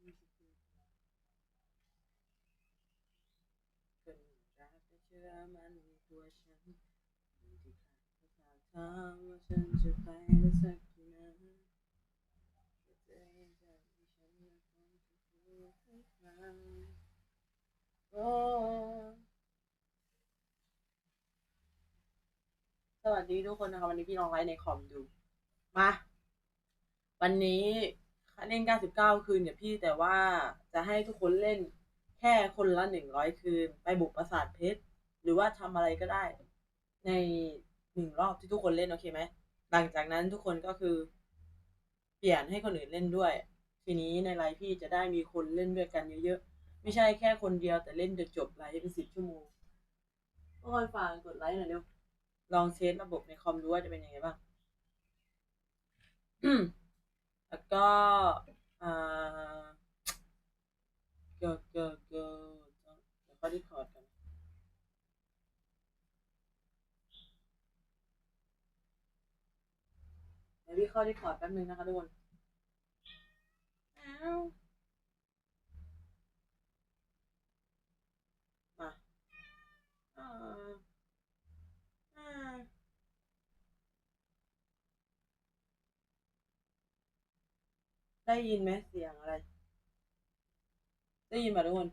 คนรักแต่เชื่อมันในตัวฉันที่ขาดภาษาทางว่าฉันจะไปสักกี่นาทีแเธอจากที่ฉันยังคงจะพูดกังโอ้สวัสดีทุกคนนะคะวันนี้พี่ลองไลฟ์ในคอมดู มา วันนี้ เล่น 99 คืนเนี่ยพี่แต่ว่าจะให้ทุกคนเล่นแค่คนละ 100 คืน ไปบุกปราสาทเพชร หรือว่าทำอะไรก็ได้ ในหนึ่งรอบที่ทุกคนเล่น โอเคไหม หลังจากนั้นทุกคนก็คือ เปลี่ยนให้คนอื่นเล่นด้วย ทีนี้ในไลฟ์พี่จะได้มีคนเล่นด้วยกันเยอะๆ ไม่ใช่แค่คนเดียวแต่เล่นจนจบไลฟ์เป็นสิบชั่วโมงทุกคนฟังกดไลค์หน่อยเร็วลองเทสระบบในคอมดูว่าจะเป็นยังไงบ้าง แล้วก็อ่าเกิดเกิดเกิดเดี๋ยวเขาดีคอร์ดกันเดี๋ยวพี่เข้าดีคอร์ดแป๊บนึงนะคะทุกคนอ้าวมาอ่าอ่า ได้ยินไหมเสียงอะไร ได้ยินไหมทุกคน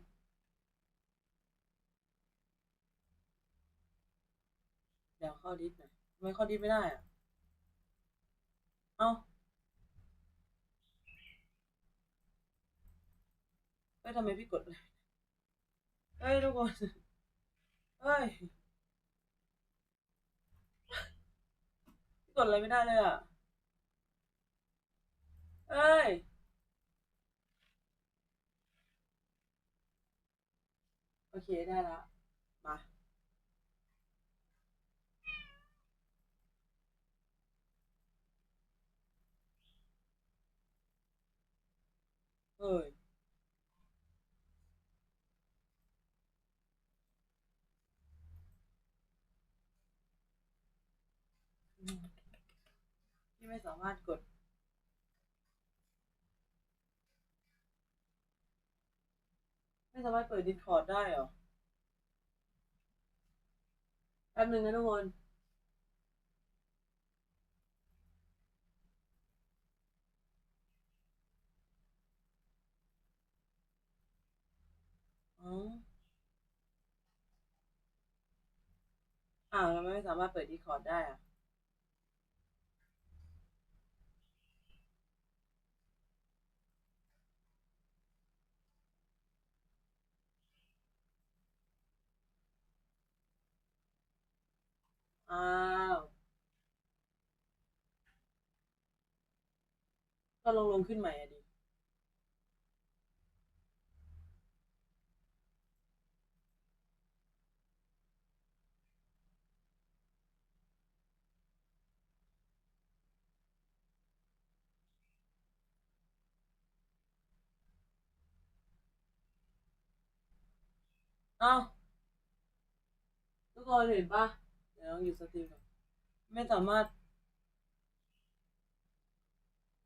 เดี๋ยวเข้าดิสหน่อยทำไมเข้าดิสไม่ได้อะเอ้าเฮ้ยทำไมพี่กดเลยเฮ้ยทุกคนเฮ้ยพี่กดอะไรไม่ได้เลยอะเฮ้ย โอ เคได้ละมาเฮ้ยพี่ไม่สามารถกด ไม่สามารถเปิด Discord ได้เหรอแป๊บหนึ่งนะทุกคนอ๋ออ้าวทำไมไม่สามารถเปิด Discord ได้อะ อ้าวก็ลงลงขึ้นใหม่อะดิเอ้าทุกคนเห็นปะ เดี๋ยวลองหยุดสตรีมก่อนไม่สามารถ